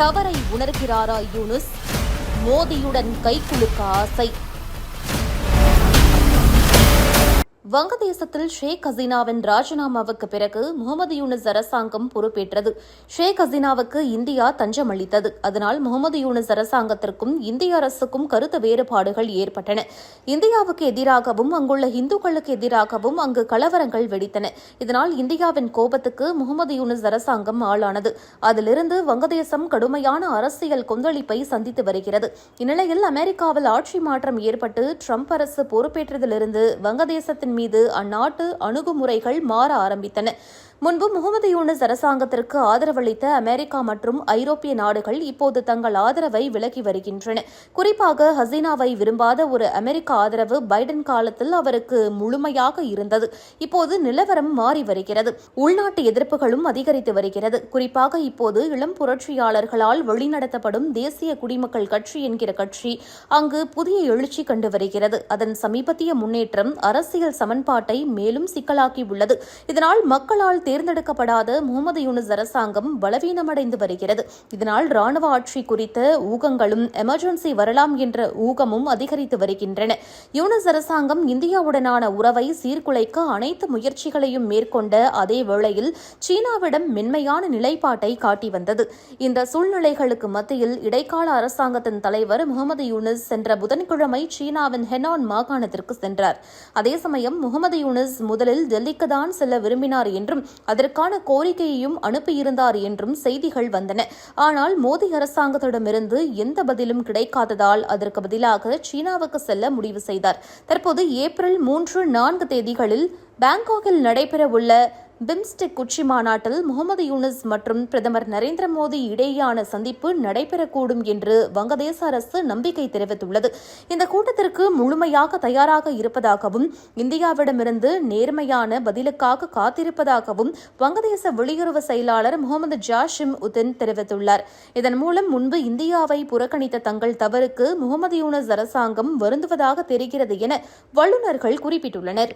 தவறை உணர்கிறாரா யூனுஸ்? மோதியுடன் கைக்குலுக்க ஆசை. வங்கதேசத்தில் ஷேக் ஹசீனாவின் ராஜினாமாவுக்கு பிறகு முகமது யூனிஸ் அரசாங்கம் பொறுப்பேற்றது. ஷேக் ஹசீனாவுக்கு இந்தியா தஞ்சம் அளித்தது அதனால் முகமது யூனிஸ் அரசாங்கத்திற்கும் இந்திய அரசுக்கும் கருத்து வேறுபாடுகள் ஏற்பட்டன. இந்தியாவுக்கு எதிராகவும் அங்குள்ள இந்துக்களுக்கு எதிராகவும் அங்கு கலவரங்கள் வெடித்தன. இதனால் இந்தியாவின் கோபத்துக்கு முகமது யூனிஸ் அரசாங்கம் ஆளானது. அதிலிருந்து வங்கதேசம் கடுமையான அரசியல் கொந்தளிப்பை சந்தித்து வருகிறது. இந்நிலையில் அமெரிக்காவில் ஆட்சி மாற்றம் ஏற்பட்டு ட்ரம்ப் அரசு பொறுப்பேற்றதிலிருந்து வங்கதேசத்தின் மீது அந்நாட்டு அணுகுமுறைகள் மாற ஆரம்பித்தன. முன்பு முகமது யூனஸ் அரசாங்கத்திற்கு ஆதரவளித்த அமெரிக்கா மற்றும் ஐரோப்பிய நாடுகள் இப்போது தங்கள் ஆதரவை விலகி வருகின்றன. குறிப்பாக ஹசீனாவை விரும்பாத ஒரு அமெரிக்க ஆதரவு பைடன் காலத்தில் அவருக்கு முழுமையாக இருந்தது. இப்போது நிலவரம் மாறி வருகிறது. உள்நாட்டு எதிர்ப்புகளும் அதிகரித்து வருகிறது. குறிப்பாக இப்போது இளம் புரட்சியாளர்களால் வழிநடத்தப்படும் தேசிய குடிமக்கள் கட்சி என்கிற கட்சி அங்கு புதிய எழுச்சி கண்டு வருகிறது. அதன் சமீபத்திய முன்னேற்றம் அரசியல் சமன்பாட்டை மேலும் சிக்கலாக்கியுள்ளது. இதனால் மக்களால் தேர்ந்தெடுக்கப்படாத முகமது யூனிஸ் அரசாங்கம் பலவீனமடைந்து வருகிறது. இதனால் ராணுவ ஆட்சி குறித்த ஊகங்களும் எமர்ஜென்சி வரலாம் என்ற ஊகமும் அதிகரித்து வருகின்றன. யூனிஸ் அரசாங்கம் இந்தியாவுடனான உறவை சீர்குலைக்க அனைத்து முயற்சிகளையும் மேற்கொண்ட அதே வேளையில் சீனாவிடம் மென்மையான நிலைப்பாட்டை காட்டி வந்தது. இந்த சூழ்நிலைகளுக்கு மத்தியில் இடைக்கால அரசாங்கத்தின் தலைவர் முகமது யூனிஸ் சென்ற புதன்கிழமை சீனாவின் ஹெனான் மாகாணத்திற்கு சென்றார். அதே சமயம் முகமது யூனிஸ் முதலில் டெல்லிக்கு தான் செல்ல விரும்பினார் என்றும் அதற்கான கோரிக்கையையும் அனுப்பியிருந்தார் என்றும் செய்திகள் வந்தன. ஆனால் மோடி அரசாங்கத்திடமிருந்து எந்த பதிலும் கிடைக்காததால் அதற்கு பதிலாக சீனாவுக்கு செல்ல முடிவு செய்தார். தற்போது ஏப்ரல் மூன்று நான்கு தேதிகளில் பாங்காக்கில் நடைபெறவுள்ள பிம்ஸ்டெக் உச்சி மாநாட்டில் முகமது யூனிஸ் மற்றும் பிரதமர் நரேந்திர மோடி இடையேயான சந்திப்பு நடைபெறக்கூடும் என்று வங்கதேச அரசு நம்பிக்கை தெரிவித்துள்ளது. இந்த கூட்டத்திற்கு முழுமையாக தயாராக இருப்பதாகவும் இந்தியாவிடமிருந்து நேர்மையான பதிலுக்காக காத்திருப்பதாகவும் வங்கதேச வெளியுறவு செயலாளர் முகமது ஜாஷிம் உதின் தெரிவித்துள்ளார். இதன் மூலம் முன்பு இந்தியாவை புறக்கணித்த தங்கள் தவறுக்கு முகமது யூனிஸ் அரசாங்கம் வருந்துவதாக தெரிகிறது என வல்லுநர்கள் குறிப்பிட்டுள்ளனர்.